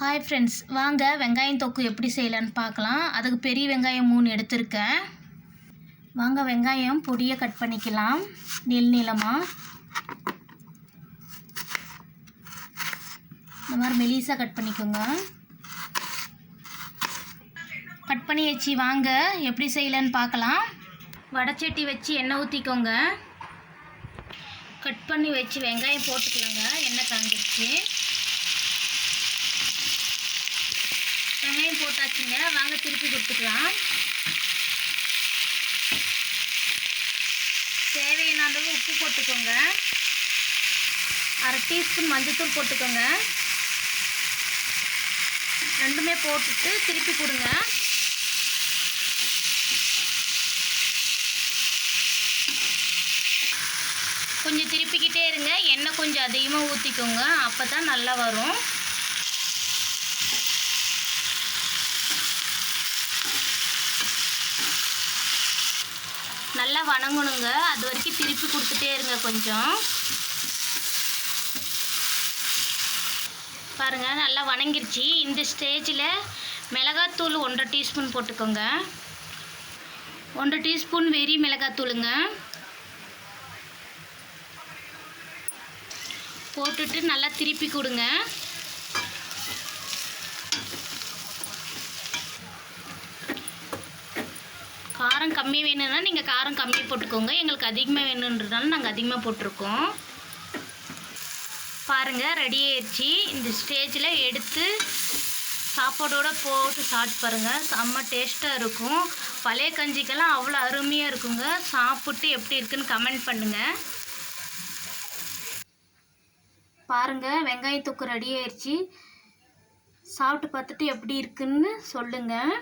Hi friends வாங்க வெங்காயம் தொக்கு எப்படி செய்யலான்னு பார்க்கலாம். அதுக்கு பெரிய வெங்காயம் மூணு எடுத்திருக்கேன். வாங்க வெங்காயம் பொடியை கட் பண்ணிக்கலாம். நீள் நீளமாக இந்த மாதிரி மெலிசாக கட் பண்ணிக்கோங்க. கட் பண்ணி வச்சு வாங்க எப்படி செய்யலான்னு பார்க்கலாம். வடச்சட்டி வச்சு எண்ணெய் ஊற்றிக்கோங்க கட் பண்ணி வச்சு வெங்காயம் போட்டுக்கலாங்க எண்ணெய் காஞ்சிடுச்சு வெங்காயம் போட்டாச்சுங்க. வாங்க திருப்பி கொடுத்துக்கலாம். தேவையான அளவு உப்பு போட்டுக்கோங்க. அரை டீஸ்பூன் மஞ்சத்தூள் போட்டுக்கோங்க. ரெண்டுமே போட்டுட்டு திருப்பி கொடுங்க. கொஞ்சம் திருப்பிக்கிட்டே இருங்க. எண்ணெய் கொஞ்சம் அதிகமாக ஊற்றிக்கோங்க அப்போ தான் நல்லா வரும். நல்லா வணங்கணுங்க. அது வரைக்கும் திருப்பி கொடுத்துட்டே இருங்க கொஞ்சம். பாருங்கள் நல்லா வணங்கிருச்சு. இந்த ஸ்டேஜில் மிளகாத்தூள் ஒன்றரை டீஸ்பூன் போட்டுக்கோங்க. ஒன்றரை டீஸ்பூன் வெறி மிளகாத்தூளுங்க. போட்டுட்டு நல்லா திருப்பி கொடுங்க. காரம் கம்மி வேணும்னா நீங்கள் காரம் கம்மி போட்டுக்கோங்க. எங்களுக்கு அதிகமாக வேணுன்றதுனால நாங்கள் அதிகமாக போட்டிருக்கோம். பாருங்கள் ரெடி ஆயிடுச்சு. இந்த ஸ்டேஜில் எடுத்து சாப்பாடோடு போட்டு சாப்பிட்டு பாருங்கள் செம்ம டேஸ்ட்டாக இருக்கும். பழைய கஞ்சிக்கெல்லாம் அவ்வளோ அருமையாக இருக்குங்க. சாப்பிட்டு எப்படி இருக்குன்னு கமெண்ட் பண்ணுங்கள் பாருங்கள் வெங்காய தொக்கு ரெடி ஆயிடுச்சு. சாப்பிட்டு பார்த்துட்டு எப்படி இருக்குன்னு சொல்லுங்கள்